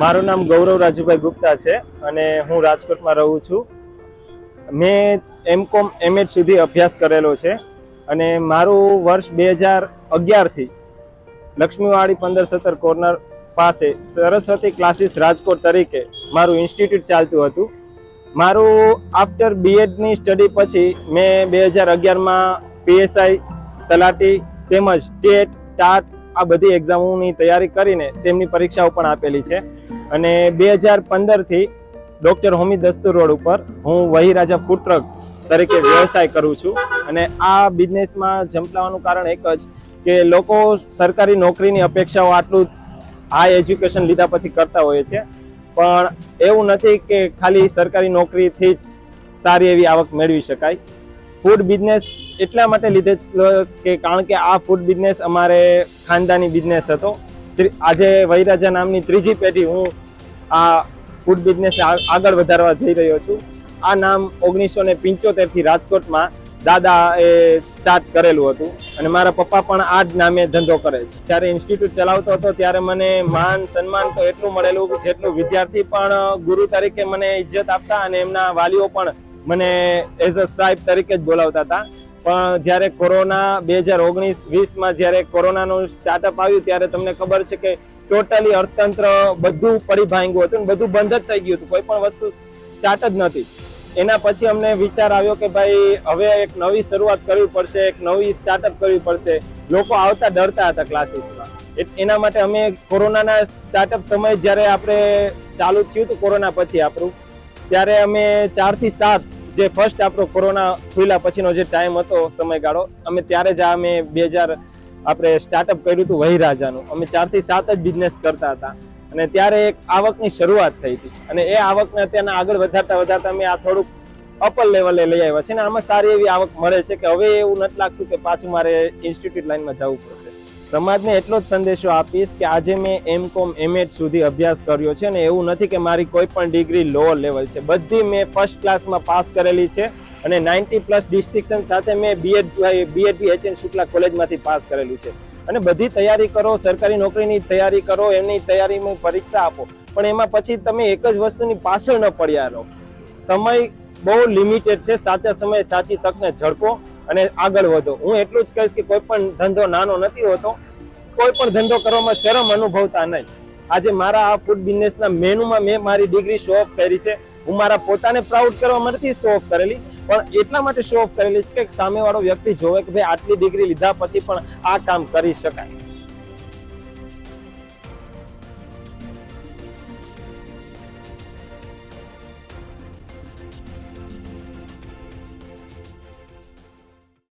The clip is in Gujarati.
મારું નામ ગૌરવ રાજુભાઈ ગુપ્તા છે અને હું રાજકોટમાં રહું છું. મેં એમ કોમ એમ સુધી અભ્યાસ કરેલો છે અને મારું વર્ષ બે હજાર અગિયારથી લક્ષ્મીવાડી પંદર સત્તર કોર્નર પાસે સરસ્વતી ક્લાસીસ રાજકોટ તરીકે મારું ઇન્સ્ટિટ્યૂટ ચાલતું હતું. મારું આફ્ટર બીએડની સ્ટડી પછી મેં બે હજાર અગિયારમાં પીએસઆઈ તલાટી તેમજ ટેટ ટાટ આ બધી એક્ઝામોની તૈયારી કરીને તેમની પરીક્ષાઓ પણ આપેલી છે. અને બે હજાર પંદરથી ડૉક્ટર હોમી દસ્તુર રોડ ઉપર હું વહી રાજા ફૂડ ટ્રક તરીકે વ્યવસાય કરું છું. અને આ બિઝનેસમાં ઝંપલાવાનું કારણ એક જ કે લોકો સરકારી નોકરીની અપેક્ષાઓ આટલું હાઈ એજ્યુકેશન લીધા પછી કરતા હોય છે. પણ એવું નથી કે ખાલી સરકારી નોકરીથી જ સારી એવી આવક મેળવી શકાય. ફૂડ બિઝનેસ એટલા માટે લીધે કે કારણ કે આ ફૂડ બિઝનેસ અમારે ખાનદાની બિઝનેસ હતો. આજે વૈરાજા નામની ત્રીજી પેઢી હું આ ફૂડ બિઝનેસ આગળ વધારવા જઈ રહ્યો છું. આ નામ ઓગણીસો ને પંચોતેરથી રાજકોટમાં દાદા એ સ્ટાર્ટ કરેલું હતું અને મારા પપ્પા પણ આ જ નામે ધંધો કરે છે. જ્યારે ઇન્સ્ટિટ્યૂટ ચલાવતો હતો ત્યારે મને માન, સન્માન તો એટલું મળેલું જેટલું વિદ્યાર્થી પણ ગુરુ તરીકે મને ઇજ્જત આપતા અને એમના વાલીઓ પણ મને એઝ અ સાહેબ તરીકે જ બોલાવતા હતા. પણ જ્યારે કોરોના બે હજાર ઓગણીસ વીસમાં જ્યારે કોરોનાનું સ્ટાર્ટઅપ આવ્યું, ત્યારે તમને ખબર છે કે ટોટલી અર્થતંત્ર બધું પડી ભાંગ્યું હતું બધું બંધ જ થઈ ગયું હતું, કોઈ પણ વસ્તુ સ્ટાર્ટ જ નથી એના પછી અમને વિચાર આવ્યો કે ભાઈ, હવે એક નવી શરૂઆત કરવી પડશે, એક નવી સ્ટાર્ટઅપ કરવી પડશે. લોકો આવતા ડરતા હતા ક્લાસીસમાં એના માટે અમે કોરોનાના સ્ટાર્ટઅપ સમય જ્યારે આપણે ચાલુ થયું હતું, કોરોના પછી આપણું, ત્યારે અમે ચારથી સાત જે ફર્સ્ટ આપણો કોરોના ખુલ્યા પછીનો જે ટાઈમ હતો સમયગાળો, અમે ત્યારે જ આ અમે બે હજાર આપણે સ્ટાર્ટઅપ કર્યું હતું વહી રાજાનું. અમે ચારથી સાત જ બિઝનેસ કરતા હતા. અને ત્યારે એક આવકની શરૂઆત થઈ હતી. અને એ આવકને અત્યારના આગળ વધારતા વધારતા અમે આ થોડુંક અપર લેવલે લઈ આવ્યા છે અને આમાં સારી એવી આવક મળે છે કે હવે એવું નથી લાગતું કે પાછું મારે ઇન્સ્ટિટ્યૂટ લાઈનમાં જવું પડશે. સમાજને એટલો જ સંદેશો આપીશ કે આજે મેં એમ કોમ એમએડ સુધી અભ્યાસ કર્યો છે અને એવું નથી કે મારી કોઈ પણ ડિગ્રી લોઅર લેવલ છે. બધી મેં ફર્સ્ટ ક્લાસમાં પાસ કરેલી છે અને નાઇન્ટી પ્લસ ડિસ્ટિંક્શન સાથે મેં BEd BEd H N Shukla કોલેજમાંથી પાસ કરેલું છે. અને બધી તૈયારી કરો, સરકારી નોકરીની તૈયારી કરો, એમની તૈયારીમાં પરીક્ષા આપો. પણ એમાં પછી તમે એક જ વસ્તુની પાછળ ન પડ્યા રહો. સમય બહુ લિમિટેડ છે. સાચા સમયે સાચી તકને ઝડપો અને આગળ વધો. હું એટલું જ કહીશ કે કોઈ પણ ધંધો નાનો નથી હોતો, કોઈ પણ ધંધો કરવામાં શરમ અનુભવતા નહીં. આજે મારા આ ફૂડ બિઝનેસના મેનુમાં મેં મારી ડિગ્રી શો ઓફ કરી છે. હું મારા પોતાને પ્રાઉડ કરવા માટે શો ઓફ કરેલી. પણ એટલા માટે શો ઓફ કરેલી છે કે સામેવાળો વ્યક્તિ જોવે કે ભાઈ આટલી ડિગ્રી લીધા પછી પણ આ કામ કરી શકાય.